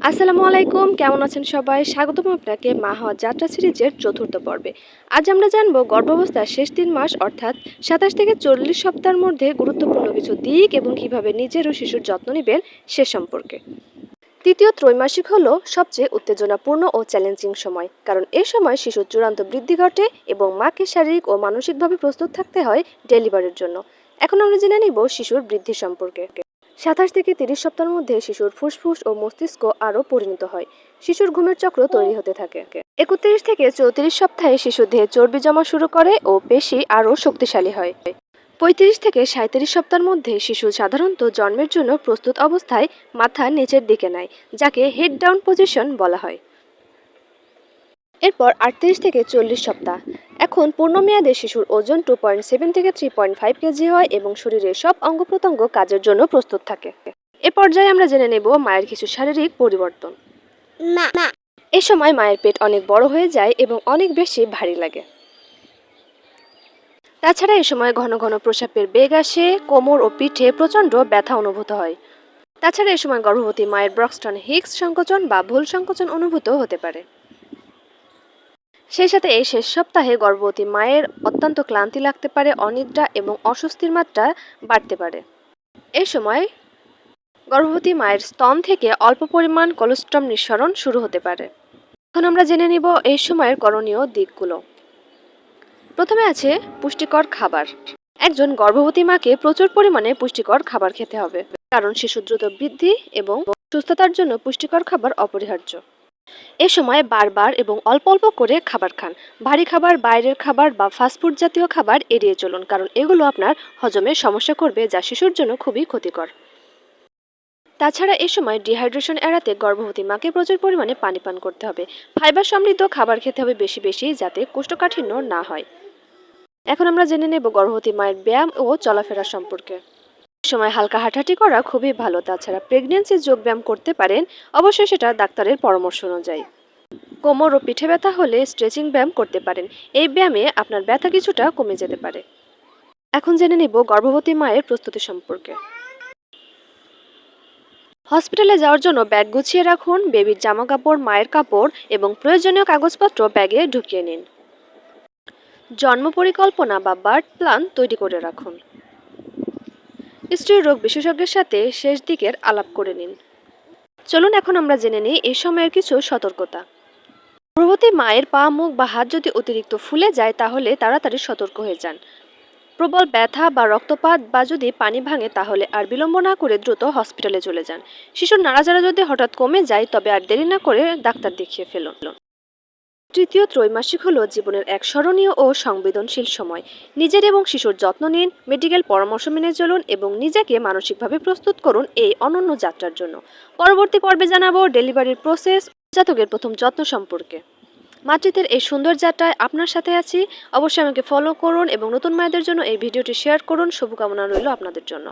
আসসালামু আলাইকুম, কেমন আছেন সবাই? স্বাগতম আপনাকে মা হওয়া যাত্রা সিরিজের চতুর্থ পর্বে। আজ আমরা জানব গর্ভাবস্থার শেষ তিন মাস, অর্থাৎ সাতাশ থেকে চল্লিশ সপ্তাহের মধ্যে গুরুত্বপূর্ণ কিছু দিক এবং কীভাবে নিজের ও শিশুর যত্ন নেবেন সে সম্পর্কে। তৃতীয় ত্রৈমাসিক হলো সবচেয়ে উত্তেজনাপূর্ণ ও চ্যালেঞ্জিং সময়, কারণ এ সময় শিশুর চূড়ান্ত বৃদ্ধি ঘটে এবং মাকে শারীরিক ও মানসিকভাবে প্রস্তুত থাকতে হয় ডেলিভারির জন্য। এখন আমরা জেনে নিব শিশুর বৃদ্ধি সম্পর্কে। সাতাশ থেকে তিরিশ সপ্তাহের মধ্যে শিশুর ফুসফুস ও মস্তিষ্ক আরও পরিণত হয়। শিশুর ঘুমের চক্র তৈরি হতে থাকে। একত্রিশ থেকে চৌত্রিশ সপ্তাহে শিশু দেহে চর্বি জমা শুরু করে ও পেশি আরও শক্তিশালী হয়। পঁয়ত্রিশ থেকে সাঁত্রিশ সপ্তাহের মধ্যে শিশু সাধারণত জন্মের জন্য প্রস্তুত অবস্থায় মাথা নিচের দিকে নেয়, যাকে হেড ডাউন পজিশন বলা হয়। এরপর আটত্রিশ থেকে চল্লিশ সপ্তাহ। এখন পূর্ণমেয়াদে শিশুর ওজন টু পয়েন্ট সেভেন থেকে থ্রি পয়েন্ট ফাইভ কেজি হয় এবং শরীরের সব অঙ্গ প্রত্যঙ্গ কাজের জন্য প্রস্তুত থাকে। এ পর্যায়ে আমরা জেনে নেব মায়ের কিছু শারীরিক পরিবর্তন। এ সময় মায়ের পেট অনেক বড় হয়ে যায় এবং অনেক বেশি ভারী লাগে। তাছাড়া এ সময় ঘন ঘন প্রসাবের বেগ আসে কোমর ও পিঠে প্রচণ্ড ব্যথা অনুভূত হয়। তাছাড়া এ সময় গর্ভবতী মায়ের ব্রক্সটন হিক্স সংকোচন বা ভুল সংকোচন অনুভূত হতে পারে। সেই সাথে এই শেষ সপ্তাহে গর্ভবতী মায়ের অত্যন্ত ক্লান্তি লাগতে পারে, অনিদ্রা এবং অস্বস্তির মাত্রা বাড়তে পারে। এ সময় গর্ভবতী মায়ের স্তন থেকে অল্প পরিমাণ কোলেস্ট্রম নিঃসরণ শুরু হতে পারে। এখন আমরা জেনে নিব এই সময়ের করণীয় দিকগুলো। প্রথমে আছে পুষ্টিকর খাবার। একজন গর্ভবতী মাকে প্রচুর পরিমাণে পুষ্টিকর খাবার খেতে হবে, কারণ শিশু দ্রুত বৃদ্ধি এবং সুস্থতার জন্য পুষ্টিকর খাবার অপরিহার্য। এ সময় বারবার এবং অল্প অল্প করে খাবার খান। ভারী খাবার, বাইরের খাবার বা ফাস্টফুড জাতীয় খাবার এড়িয়ে চলুন, কারণ এগুলো আপনার হজমে সমস্যা করবে, যা শিশুর জন্য খুবই ক্ষতিকর। তাছাড়া এ সময় ডিহাইড্রেশন এড়াতে গর্ভবতী মাকে প্রচুর পরিমাণে পানি পান করতে হবে। ফাইবার সমৃদ্ধ খাবার খেতে হবে বেশি বেশি, যাতে কোষ্ঠকাঠিন্য না হয়। এখন আমরা জেনে নেব গর্ভবতী মায়ের ব্যায়াম ও চলাফেরা সম্পর্কে। সময় হালকা হাঁটাহাঁটি করা খুবই ভালো। তাছাড়া প্রেগনেন্সি যোগ ব্যায়াম করতে পারেন, অবশ্যই সেটা ডাক্তারের পরামর্শ অনুযায়ী। কোমর ও পিঠে ব্যথা হলে স্ট্রেচিং ব্যায়াম করতে পারেন। এই ব্যায়ামে আপনার ব্যথা কিছুটা কমে যেতে পারে। এখন জেনে নিব গর্ভবতী মায়ের প্রস্তুতি সম্পর্কে। হসপিটালে যাওয়ার জন্য ব্যাগ গুছিয়ে রাখুন বেবির জামা কাপড় মায়ের কাপড় এবং প্রয়োজনীয় কাগজপত্র ব্যাগে ঢুকিয়ে নিন। জন্ম পরিকল্পনা বা বার্থ প্ল্যান তৈরি করে রাখুন। স্ত্রী রোগ বিশেষজ্ঞের সাথে শেষ দিকের আলাপ করে নিন। চলুন এখন আমরা জেনে নিই এই সময়ের কিছু সতর্কতা। গর্ভবতী মায়ের পা, মুখ বা হাত যদি অতিরিক্ত ফুলে যায়, তাহলে তাড়াতাড়ি সতর্ক হয়ে যান। প্রবল ব্যথা বা রক্তপাত বা যদি পানি ভাঙে, তাহলে আর বিলম্ব না করে দ্রুত হসপিটালে চলে যান। শিশুর নাড়াচাড়া যদি হঠাৎ কমে যায়, তবে আর দেরি না করে ডাক্তার দেখিয়ে ফেলুন। তৃতীয় ত্রৈমাসিক হলো জীবনের এক স্মরণীয় ও সংবেদনশীল সময়। নিজের এবং শিশুর যত্ন নিন, মেডিকেল পরামর্শ মেনে চলুন এবং নিজেকে মানসিকভাবে প্রস্তুত করুন এই অনন্য যাত্রার জন্য। পরবর্তী পর্বে জানাব ডেলিভারির প্রসেস, জাতকের প্রথম যত্ন সম্পর্কে। মাতৃত্বের এই সুন্দর যাত্রায় আপনার সাথে আছি। অবশ্যই আমাকে ফলো করুন এবং নতুন মায়েদের জন্য এই ভিডিওটি শেয়ার করুন। শুভকামনা রইল আপনাদের জন্য।